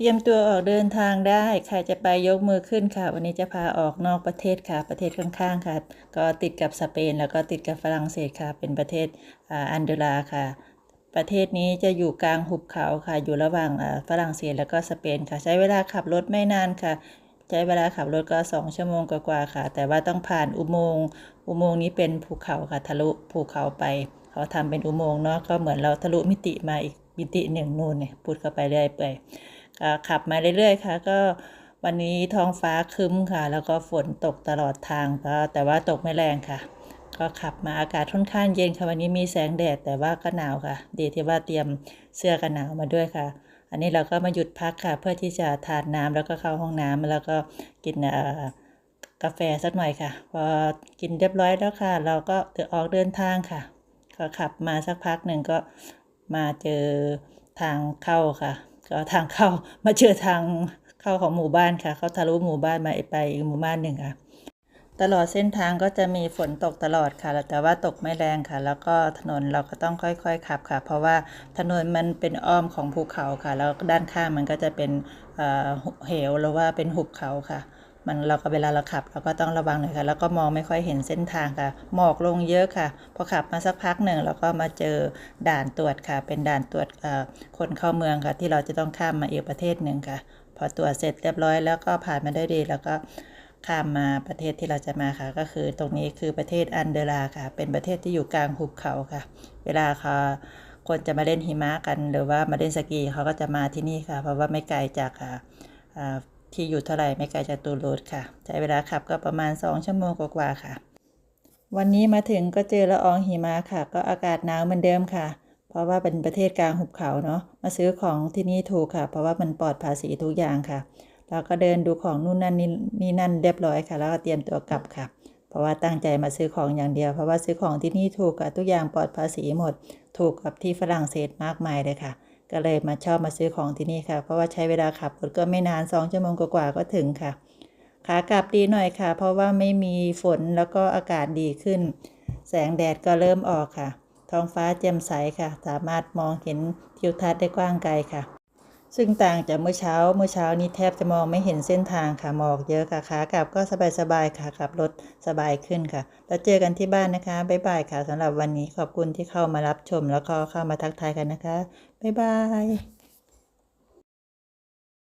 เตรียมตัวออกเดินทางได้ใครจะไปยกมือขึ้นค่ะ วันนี้จะพาออกนอกประเทศค่ะ ประเทศข้างๆค่ะ ก็ติดกับสเปน แล้วก็ติดกับฝรั่งเศสค่ะ เป็นประเทศอันเดราค่ะ ประเทศนี้จะอยู่กลางหุบเขาค่ะ อยู่ระหว่างฝรั่งเศสแล้วก็สเปนค่ะ ใช้เวลาขับรถไม่นานค่ะ ใช้เวลาขับรถก็ 2 ชั่วโมงกว่าๆค่ะ แต่ว่าต้องผ่านอุโมงค์อุโมงค์นี้เป็นภูเขาค่ะทะลุภูเขาไป เขาทำเป็นอุโมงค์เนาะก็เหมือนเราทะลุมิติมาอีกมิติหนึ่งนู่นเนี่ยพูดเข้าไปเรื่อยเปื่อย ก็ขับมาเรื่อยๆค่ะ ก็วันนี้ท้องฟ้าครึ้มค่ะ แล้วก็ฝนตกตลอดทางก็แต่ว่าตกไม่แรงค่ะ ก็ขับมาอากาศค่อนข้างเย็นค่ะวันนี้มีแสงแดดแต่ว่าก็หนาวค่ะ ดีที่ว่าเตรียมเสื้อกันหนาวมาด้วยค่ะ อันนี้เราก็มาหยุดพักค่ะ เพื่อที่จะทานน้ำแล้วก็เข้าห้องน้ำแล้วก็กินกาแฟสักหน่อยค่ะ พอกินเรียบร้อยแล้วค่ะ เราก็ออกเดินทางค่ะ ก็ขับมาสักพักหนึ่งก็มาเจอทางเข้าค่ะ ก็ทางเข้ามาเจอทางเข้าของหมู่บ้านค่ะ เขาทะลุหมู่บ้านมาไปอีกหมู่บ้านหนึ่งค่ะ ตลอดเส้นทางก็จะมีฝนตกตลอดค่ะ แต่ว่าตกไม่แรงค่ะ แล้วก็ถนนเราก็ต้องค่อยๆขับค่ะ เพราะว่าถนนมันเป็นอ้อมของภูเขาค่ะ แล้วด้านข้างมันก็จะเป็นเอ่อเหวหรือว่าเป็นหุบเขาค่ะ มันเราก็เวลาเราขับเราก็ต้องระวังหน่อยค่ะ แล้วก็มองไม่ค่อยเห็นเส้นทางค่ะ หมอกลงเยอะค่ะ พอขับมาสักพักหนึ่งเราก็มาเจอด่านตรวจค่ะ เป็นด่านตรวจคนเข้าเมืองค่ะ ที่เราจะต้องข้ามมาอีกประเทศหนึ่งค่ะ พอตรวจเสร็จเรียบร้อยแล้วก็ผ่านมาได้ดีแล้วก็ข้ามมาประเทศที่เราจะมาค่ะ ก็คือตรงนี้คือประเทศอันเดราค่ะ เป็นประเทศที่อยู่กลางหุบเขาค่ะ เวลาเขาคนจะมาเล่นหิมะกัน หรือว่ามาเล่นสกีเขาก็จะมาที่นี่ค่ะ เพราะว่าไม่ไกลจากอ่าอ่า ที่อยู่เท่าไหร่ไม่ไกลจากตูลูสค่ะ ใช้เวลาขับก็ประมาณ 2 ชั่วโมงกว่าๆค่ะ วันนี้มาถึงก็เจอละอองหิมะค่ะ ก็อากาศหนาวเหมือนเดิมค่ะ เพราะว่าเป็นประเทศกลางหุบเขาเนาะมาซื้อของที่นี่ถูกค่ะ เพราะว่ามันปลอดภาษีทุกอย่างค่ะเราก็เดินดูของนู่นนั่นนี่นี่นั่นเรียบร้อยค่ะ แล้วก็เตรียมตัวกลับค่ะ เพราะว่าตั้งใจมาซื้อของอย่างเดียว เพราะว่าซื้อของที่นี่ถูกค่ะทุกอย่างปลอดภาษีหมด ถูกกับที่ฝรั่งเศสมากมายเลยค่ะ ก็เลยมาชอบมาซื้อของที่นี่ค่ะ เพราะว่าใช้เวลาขับรถก็ไม่นานสองชั่วโมงกว่าๆก็ถึงค่ะ ขากลับดีหน่อยค่ะ เพราะว่าไม่มีฝนแล้วก็อากาศดีขึ้น แสงแดดก็เริ่มออกค่ะ ท้องฟ้าแจ่มใสค่ะ สามารถมองเห็นทิวทัศน์ได้กว้างไกลค่ะ ซึ่งต่างจากเมื่อเช้า เมื่อเช้านี้แทบจะมองไม่เห็นเส้นทางค่ะ หมอกเยอะค่ะขากลับก็สบายๆค่ะขับรถสบายขึ้นค่ะ แล้วเจอกันที่บ้านนะคะ บ๊ายบายค่ะสำหรับวันนี้ขอบคุณที่เข้ามารับชมแล้วก็เข้ามาทักทายกันนะคะ บ๊ายบาย